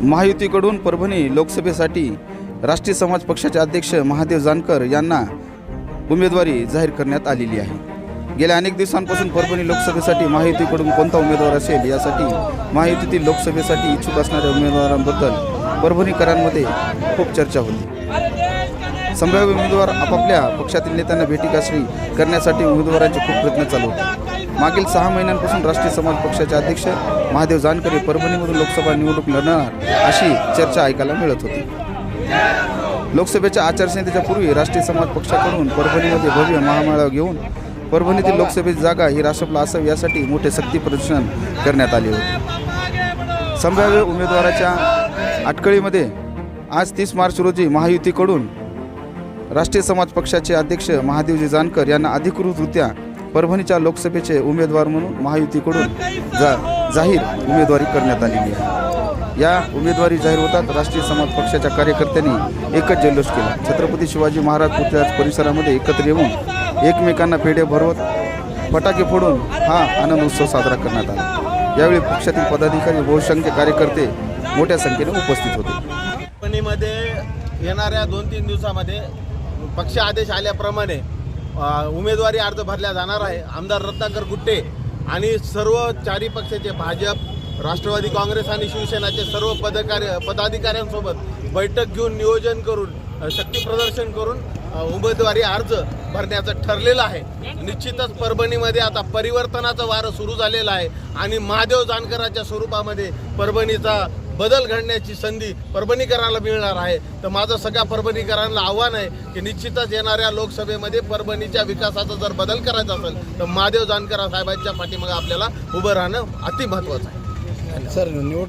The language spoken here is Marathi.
महायुतीकडून परभणी लोकसभेसाठी राष्ट्रीय समाज पक्षाचे अध्यक्ष महादेव जानकर यांना उमेदवारी जाहीर करण्यात आलेली आहे. गेल्या अनेक दिवसांपासून परभणी लोकसभेसाठी महायुतीकडून कोणता उमेदवार असेल यासाठी महायुतीतील लोकसभेसाठी इच्छुक असणाऱ्या उमेदवारांबद्दल परभणीकरांमध्ये खूप चर्चा होती. संभाव्य उमेदवार आपापल्या पक्षातील नेत्यांना भेटीगाठी करण्यासाठी उमेदवारांचे खूप प्रयत्न चालू होते. मागील सहा महिन्यांपासून राष्ट्रीय समाज पक्षाचे अध्यक्ष महादेव जानकर हे परभणीमधून लोकसभा निवडणूक लढणार अशी चर्चा ऐकायला मिळत होती. लोकसभेच्या आचारसंहितेच्या पूर्वी राष्ट्रीय समाज पक्षाकडून परभणीमध्ये भव्य महामेळावा घेऊन परभणीतील लोकसभेची जागा ही राष्ट्रपला असावी यासाठी मोठे सक्ती प्रदर्शन करण्यात आले होते. संभाव्य उमेदवाराच्या अटकळीमध्ये आज तीस मार्च रोजी महायुतीकडून राष्ट्रीय समाज पक्षाचे अध्यक्ष महादेवजी जानकर यांना अधिकृतरित्या परभणीच्या लोकसभेचे उमेदवार म्हणून महायुतीकडून जा जाहीर उमेदवारी करण्यात आलेली आहे. या उमेदवारी जाहीर होतात राष्ट्रीय समाज पक्षाच्या कार्यकर्त्यांनी एकच जल्लोष केला. छत्रपती शिवाजी महाराज पुतळ्याच्या परिसरामध्ये एकत्र येऊन एकमेकांना पेढे भरवत फटाके फोडून हा आनंद उत्सव साजरा करण्यात आला. यावेळी पक्षातील पदाधिकारी बहुसंख्य कार्यकर्ते मोठ्या संख्येने उपस्थित होते. येणाऱ्या दोन तीन दिवसामध्ये पक्ष आदेश आल्याप्रमाणे उमेदवारी अर्ज भरला जाणार आहे. आमदार रत्नाकर गुट्टे आणि सर्व चारी पक्षाचे भाजप राष्ट्रवादी काँग्रेस आणि शिवसेनाचे सर्व पदकार्य पदाधिकाऱ्यांसोबत बैठक घेऊन नियोजन करून शक्तीप्रदर्शन शक्ती प्रदर्शन करून उमेदवारी अर्ज भरण्याचं ठरलेलं आहे. निश्चितच परभणीमध्ये आता परिवर्तनाचं वारं सुरू झालेलं आहे आणि महादेव जानकराच्या स्वरूपामध्ये परभणीचा बदल घडण्याची संधी परभणीकरांना मिळणार आहे. तर माझं सगळ्या परभणीकरांना आव्हान आहे की निश्चितच येणाऱ्या लोकसभेमध्ये परभणीच्या विकासाचा जर बदल करायचा असेल तर महादेव जानकर साहेबांच्या पाठीमागे आपल्याला उभं राहणं अति महत्त्वाचं आहे. सर निवड